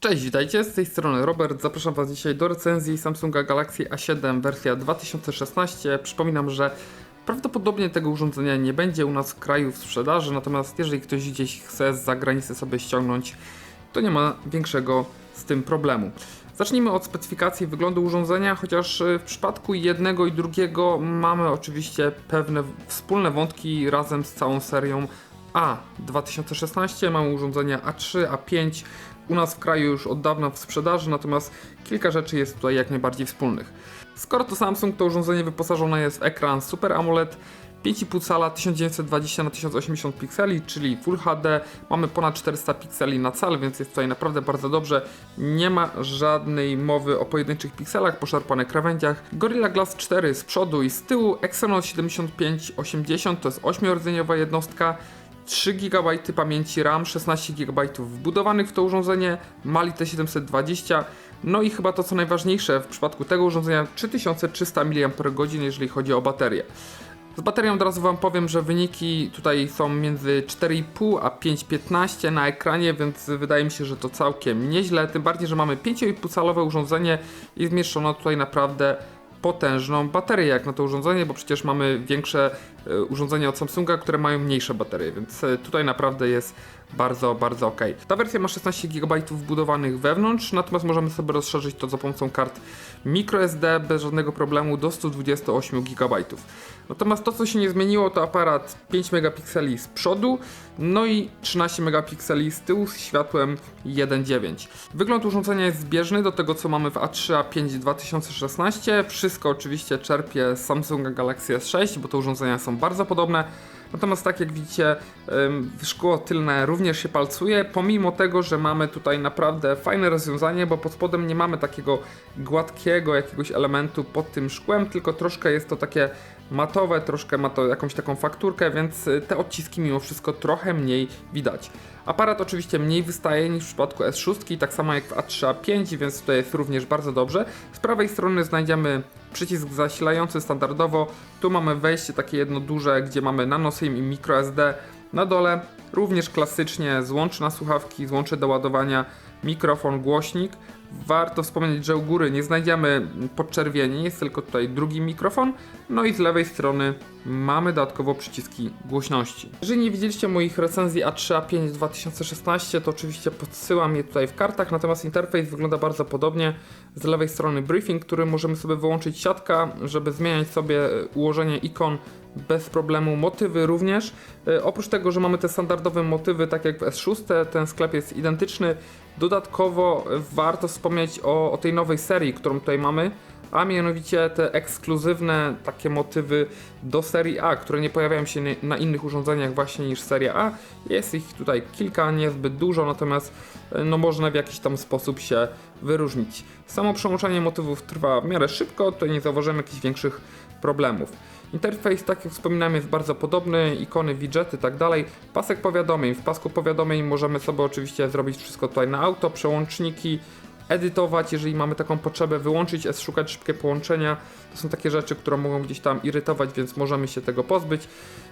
Cześć, witajcie, z tej strony Robert. Zapraszam Was dzisiaj do recenzji Samsunga Galaxy A7 wersja 2016. Przypominam, że prawdopodobnie tego urządzenia nie będzie u nas w kraju w sprzedaży, natomiast jeżeli ktoś gdzieś chce z zagranicy sobie ściągnąć, to nie ma większego z tym problemu. Zacznijmy od specyfikacji wyglądu urządzenia, chociaż y, w przypadku jednego i drugiego mamy oczywiście pewne wspólne wątki razem z całą serią A 2016. Mamy urządzenia A3, A5. U nas w kraju już od dawna w sprzedaży, natomiast kilka rzeczy jest tutaj jak najbardziej wspólnych. Skoro to Samsung, to urządzenie wyposażone jest w ekran Super AMOLED 5,5 cala 1920 na 1080 pikseli, czyli Full HD. Mamy ponad 400 pikseli na cal, więc jest tutaj naprawdę bardzo dobrze. Nie ma żadnej mowy o pojedynczych pikselach, poszarpanych krawędziach. Gorilla Glass 4 z przodu i z tyłu, Exynos 7580 to jest 8-rdzeniowa jednostka. 3 GB pamięci RAM, 16 GB wbudowanych w to urządzenie, Mali T720, no i chyba to co najważniejsze w przypadku tego urządzenia 3300 mAh jeżeli chodzi o baterię. Z baterią od razu Wam powiem, że wyniki tutaj są między 4,5 a 5,15 na ekranie, więc wydaje mi się, że to całkiem nieźle. Tym bardziej, że mamy 5,5 calowe urządzenie i zmieszczono tutaj naprawdę potężną baterię jak na to urządzenie, bo przecież mamy większe e, urządzenia od Samsunga, które mają mniejsze baterie, więc e, tutaj naprawdę jest bardzo, bardzo ok. Ta wersja ma 16 GB wbudowanych wewnątrz, natomiast możemy sobie rozszerzyć to za pomocą kart microSD bez żadnego problemu do 128 GB. Natomiast to, co się nie zmieniło, to aparat 5 megapikseli z przodu, no i 13 megapikseli z tyłu z światłem 1.9. Wygląd urządzenia jest zbieżny do tego, co mamy w A3, A5 2016. Wszystko oczywiście czerpie z Samsunga Galaxy S6, bo te urządzenia są bardzo podobne. Natomiast tak jak widzicie, szkło tylne również się palcuje, pomimo tego, że mamy tutaj naprawdę fajne rozwiązanie, bo pod spodem nie mamy takiego gładkiego jakiegoś elementu pod tym szkłem, tylko troszkę jest to takie matowe, troszkę ma to jakąś taką fakturkę, więc y, te odciski mimo wszystko trochę mniej widać. Aparat oczywiście mniej wystaje niż w przypadku S6, tak samo jak w A3A5, więc tutaj jest również bardzo dobrze. Z prawej strony znajdziemy przycisk zasilający standardowo. Tu mamy wejście takie jedno duże, gdzie mamy nano SIM i microSD. Na dole również klasycznie złącze na słuchawki, złącze do ładowania, mikrofon, głośnik. Warto wspomnieć, że u góry nie znajdziemy podczerwieni, jest tylko tutaj drugi mikrofon. No i z lewej strony mamy dodatkowo przyciski głośności. Jeżeli nie widzieliście moich recenzji A3, A5 2016, to oczywiście podsyłam je tutaj w kartach, natomiast interfejs wygląda bardzo podobnie. Z lewej strony briefing, który możemy sobie wyłączyć siatka, żeby zmieniać sobie ułożenie ikon bez problemu. Motywy również. E, oprócz tego, że mamy te standardowe motywy, tak jak w S6, ten sklep jest identyczny. Dodatkowo e, warto wspomnieć o, o tej nowej serii, którą tutaj mamy, a mianowicie te ekskluzywne takie motywy do serii A, które nie pojawiają się na innych urządzeniach właśnie niż seria A. Jest ich tutaj kilka, niezbyt dużo, natomiast e, no można w jakiś tam sposób się wyróżnić. Samo przełączanie motywów trwa w miarę szybko, tutaj nie zauważyłem jakichś większych problemów. Interfejs, tak jak wspominałem, jest bardzo podobny, ikony, widgety tak dalej. Pasek powiadomień. W pasku powiadomień możemy sobie oczywiście zrobić wszystko tutaj na auto, przełączniki, edytować, jeżeli mamy taką potrzebę, wyłączyć szukać szybkie połączenia. To są takie rzeczy, które mogą gdzieś tam irytować, więc możemy się tego pozbyć.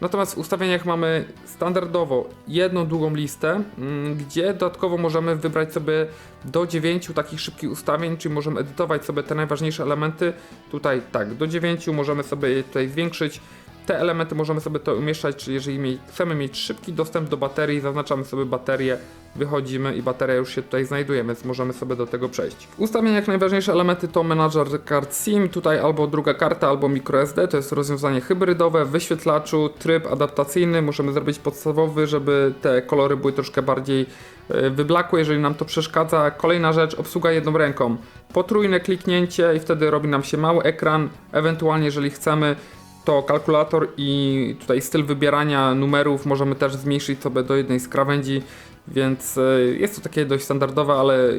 Natomiast w ustawieniach mamy standardowo jedną długą listę, mm, gdzie dodatkowo możemy wybrać sobie do 9 takich szybkich ustawień, czyli możemy edytować sobie te najważniejsze elementy. Tutaj tak, do 9 możemy sobie tutaj zwiększyć. Te elementy możemy sobie to umieszczać, czyli jeżeli chcemy mieć szybki dostęp do baterii, zaznaczamy sobie baterię, wychodzimy i bateria już się tutaj znajduje, więc możemy sobie do tego przejść. W ustawieniach najważniejsze elementy to menadżer kart SIM, tutaj albo druga karta, albo microSD, to jest rozwiązanie hybrydowe, w wyświetlaczu, tryb adaptacyjny, możemy zrobić podstawowy, żeby te kolory były troszkę bardziej e, wyblakłe, jeżeli nam to przeszkadza. Kolejna rzecz, obsługa jedną ręką. Potrójne kliknięcie i wtedy robi nam się mały ekran, ewentualnie jeżeli chcemy to kalkulator i tutaj styl wybierania numerów możemy też zmniejszyć sobie do jednej z krawędzi, więc e, jest to takie dość standardowe, ale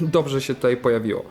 dobrze się tutaj pojawiło.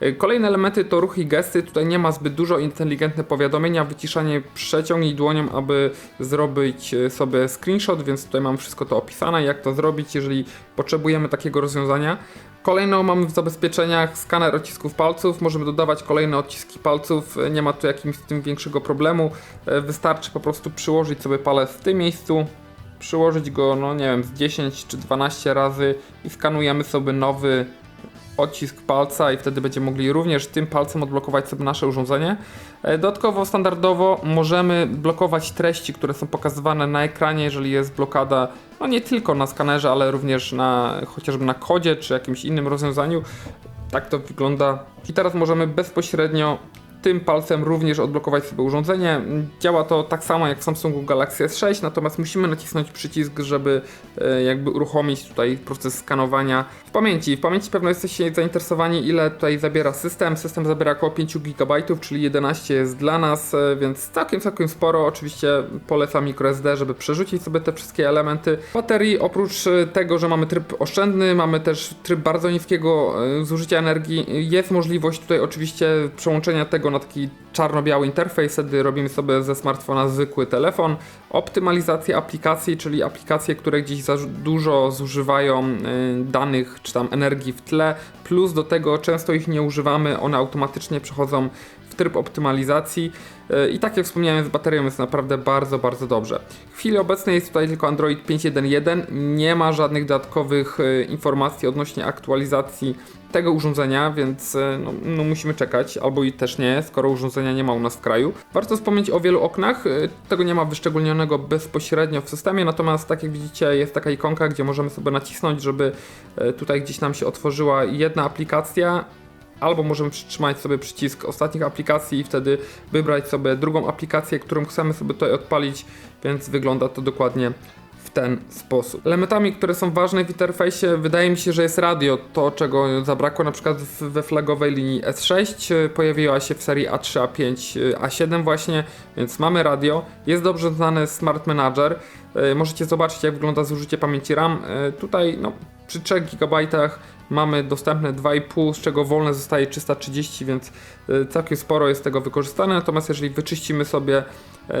E, Kolejne elementy to ruchy i gesty. Tutaj nie ma zbyt dużo inteligentne powiadomienia, wyciszanie przeciągnij dłonią, aby zrobić e, sobie screenshot, więc tutaj mam wszystko to opisane, jak to zrobić, jeżeli potrzebujemy takiego rozwiązania. Kolejną mamy w zabezpieczeniach skaner odcisków palców. Możemy dodawać kolejne odciski palców. Nie ma tu jakimś z tym większego problemu. E, Wystarczy po prostu przyłożyć sobie palec w tym miejscu przyłożyć go, no nie wiem, z 10 czy 12 razy i skanujemy sobie nowy odcisk palca i wtedy będziemy mogli również tym palcem odblokować sobie nasze urządzenie. E, Dodatkowo standardowo możemy blokować treści, które są pokazywane na ekranie, jeżeli jest blokada, no nie tylko na skanerze, ale również na chociażby na kodzie czy jakimś innym rozwiązaniu. Tak to wygląda. I teraz możemy bezpośrednio tym palcem również odblokować sobie urządzenie. Działa to tak samo jak w Samsungu Galaxy S6, natomiast musimy nacisnąć przycisk, żeby e, jakby uruchomić tutaj proces skanowania w pamięci. W pamięci pewno jesteście zainteresowani ile tutaj zabiera system. System zabiera około 5 GB, czyli 11 jest dla nas, e, więc całkiem, całkiem sporo. Oczywiście polecam microSD, żeby przerzucić sobie te wszystkie elementy. Baterii oprócz e, tego, że mamy tryb oszczędny, mamy też tryb bardzo niskiego zużycia energii. Jest możliwość tutaj oczywiście przełączenia tego na taki czarno-biały interfejs, wtedy robimy sobie ze smartfona zwykły telefon. Optymalizacja aplikacji, czyli aplikacje, które gdzieś za dużo zużywają y, danych czy tam energii w tle, plus do tego często ich nie używamy, one automatycznie przechodzą w tryb optymalizacji. Y, I tak jak wspomniałem, z baterią jest naprawdę bardzo, bardzo dobrze. W chwili obecnej jest tutaj tylko Android 5.1.1, nie ma żadnych dodatkowych y, informacji odnośnie aktualizacji tego urządzenia, więc e, no, no musimy czekać, albo i też nie, skoro urządzenia nie ma u nas w kraju. Warto wspomnieć o wielu oknach, e, tego nie ma wyszczególnionego bezpośrednio w systemie, natomiast tak jak widzicie jest taka ikonka, gdzie możemy sobie nacisnąć, żeby e, tutaj gdzieś nam się otworzyła jedna aplikacja, albo możemy przytrzymać sobie przycisk ostatnich aplikacji i wtedy wybrać sobie drugą aplikację, którą chcemy sobie tutaj odpalić, więc wygląda to dokładnie ten sposób. Elementami, które są ważne w interfejsie, wydaje mi się, że jest radio, to czego zabrakło na przykład we flagowej linii S6, y, pojawiła się w serii A3, A5, y, A7 właśnie, więc mamy radio, jest dobrze znany Smart Manager, Y, możecie zobaczyć jak wygląda zużycie pamięci RAM, Y, tutaj no, przy 3 GB mamy dostępne 2,5, z czego wolne zostaje 330, więc całkiem sporo jest tego wykorzystane, natomiast jeżeli wyczyścimy sobie e,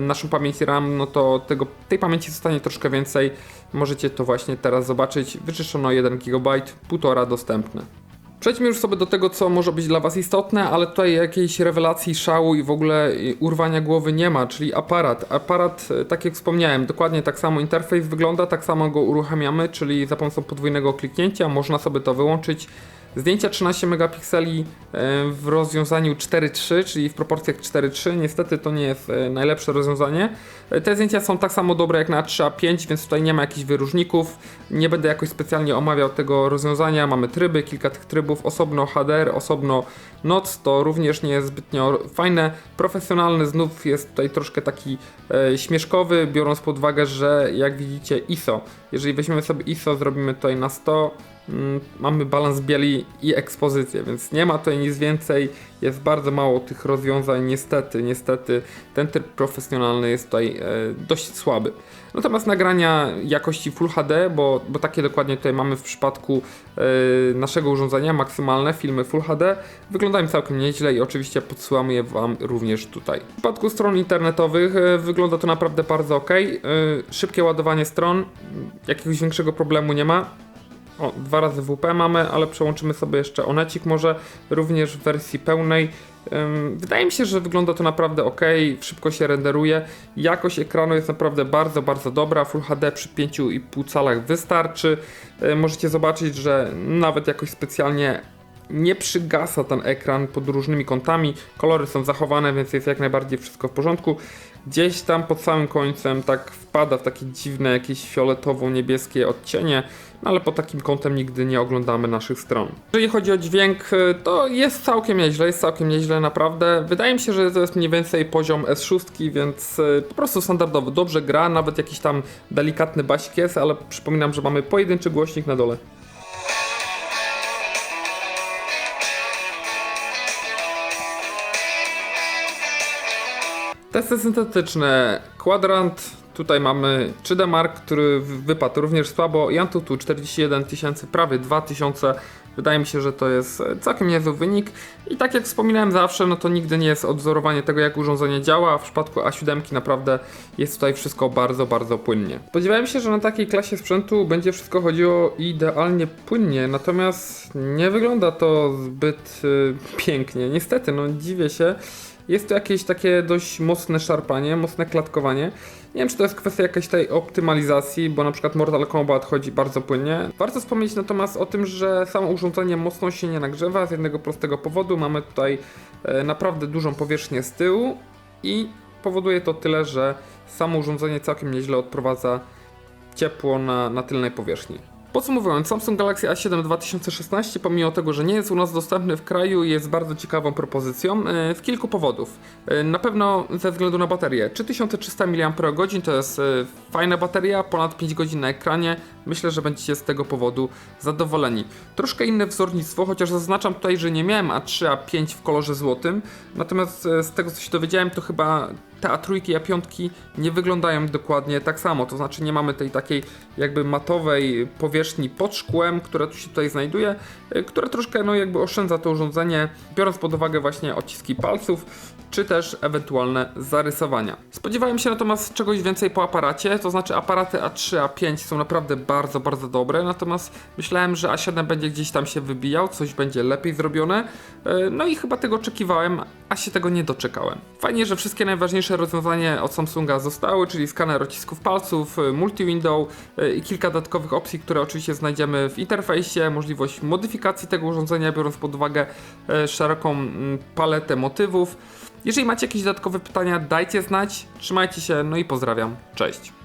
naszą pamięć RAM, no to tego, tej pamięci zostanie troszkę więcej. Możecie to właśnie teraz zobaczyć. Wyczyszczono 1 GB, 1,5 dostępne. Przejdźmy już sobie do tego, co może być dla Was istotne, ale tutaj jakiejś rewelacji, szału i w ogóle urwania głowy nie ma, czyli aparat. Aparat, e, tak jak wspomniałem, dokładnie tak samo interfejs wygląda, tak samo go uruchamiamy, czyli za pomocą podwójnego kliknięcia można sobie to wyłączyć. Zdjęcia 13 megapikseli e, w rozwiązaniu 4.3, czyli w proporcjach 4.3. Niestety to nie jest e, najlepsze rozwiązanie. E, Te zdjęcia są tak samo dobre jak na 3A5, więc tutaj nie ma jakichś wyróżników. Nie będę jakoś specjalnie omawiał tego rozwiązania. Mamy tryby, kilka tych trybów, osobno HDR, osobno NOC, to również nie jest zbytnio fajne. Profesjonalny znów jest tutaj troszkę taki e, śmieszkowy, biorąc pod uwagę, że jak widzicie ISO, jeżeli weźmiemy sobie ISO, zrobimy tutaj na 100, mm, mamy balans bieli i ekspozycję, więc nie ma tutaj nic więcej, jest bardzo mało tych rozwiązań, niestety, niestety ten tryb profesjonalny jest tutaj e, dość słaby. Natomiast nagrania jakości Full HD, bo, bo takie dokładnie tutaj mamy w przypadku e, naszego urządzenia, maksymalne filmy Full HD, wyglądają całkiem nieźle i oczywiście podsyłamy je Wam również tutaj. W przypadku stron internetowych e, wygląda to naprawdę bardzo ok. E, szybkie ładowanie stron, jakiegoś większego problemu nie ma. O, dwa razy WP mamy, ale przełączymy sobie jeszcze Onecik może, również w wersji pełnej. Wydaje mi się, że wygląda to naprawdę ok, szybko się renderuje. Jakość ekranu jest naprawdę bardzo, bardzo dobra. Full HD przy 5,5 calach wystarczy. Y, Możecie zobaczyć, że nawet jakoś specjalnie nie przygasa ten ekran pod różnymi kątami. Kolory są zachowane, więc jest jak najbardziej wszystko w porządku. Gdzieś tam pod samym końcem tak wpada w takie dziwne, jakieś fioletowo-niebieskie odcienie, no ale pod takim kątem nigdy nie oglądamy naszych stron. Jeżeli chodzi o dźwięk, y, to jest całkiem nieźle, jest całkiem nieźle naprawdę. Wydaje mi się, że to jest mniej więcej poziom S6, więc y, po prostu standardowo dobrze gra, nawet jakiś tam delikatny basik jest, ale przypominam, że mamy pojedynczy głośnik na dole. Testy syntetyczne. Kwadrant. Tutaj mamy 3D Mark, który wypadł również słabo. I Antutu 41 tysięcy, prawie 2000. Wydaje mi się, że to jest e, całkiem niezły wynik. I tak jak wspominałem zawsze, no to nigdy nie jest odwzorowanie tego, jak urządzenie działa. W przypadku A7 naprawdę jest tutaj wszystko bardzo, bardzo płynnie. Spodziewałem się, że na takiej klasie sprzętu będzie wszystko chodziło idealnie płynnie, natomiast nie wygląda to zbyt y, pięknie. Niestety, no dziwię się. Jest to jakieś takie dość mocne szarpanie, mocne klatkowanie. Nie wiem, czy to jest kwestia jakiejś tej optymalizacji, bo na przykład Mortal Kombat chodzi bardzo płynnie. Warto wspomnieć natomiast o tym, że samo urządzenie mocno się nie nagrzewa z jednego prostego powodu. Mamy tutaj e, naprawdę dużą powierzchnię z tyłu i powoduje to tyle, że samo urządzenie całkiem nieźle odprowadza ciepło na, na tylnej powierzchni. Podsumowując, Samsung Galaxy A7 2016, pomimo tego, że nie jest u nas dostępny w kraju, jest bardzo ciekawą propozycją e, z kilku powodów. E, Na pewno ze względu na baterię. 3300 mAh to jest e, fajna bateria, ponad 5 godzin na ekranie. Myślę, że będziecie z tego powodu zadowoleni. Troszkę inne wzornictwo, chociaż zaznaczam tutaj, że nie miałem A3, A5 w kolorze złotym. Natomiast e, z tego, co się dowiedziałem, to chyba te A3 i A5 nie wyglądają dokładnie tak samo. To znaczy nie mamy tej takiej jakby matowej powierzchni pod szkłem, która tu się tutaj znajduje, y, która troszkę no jakby oszczędza to urządzenie, biorąc pod uwagę właśnie odciski palców, czy też ewentualne zarysowania. Spodziewałem się natomiast czegoś więcej po aparacie, to znaczy aparaty A3, A5 są naprawdę bardzo, bardzo dobre, natomiast myślałem, że A7 będzie gdzieś tam się wybijał, coś będzie lepiej zrobione, y, no i chyba tego oczekiwałem, a się tego nie doczekałem. Fajnie, że wszystkie najważniejsze rozwiązania od Samsunga zostały, czyli skaner odcisków palców, y, multi-window y, i kilka dodatkowych opcji, które oczywiście znajdziemy w interfejsie, możliwość modyfikacji tego urządzenia, biorąc pod uwagę y, szeroką mm, paletę motywów. Jeżeli macie jakieś dodatkowe pytania, dajcie znać, trzymajcie się, no i pozdrawiam, cześć.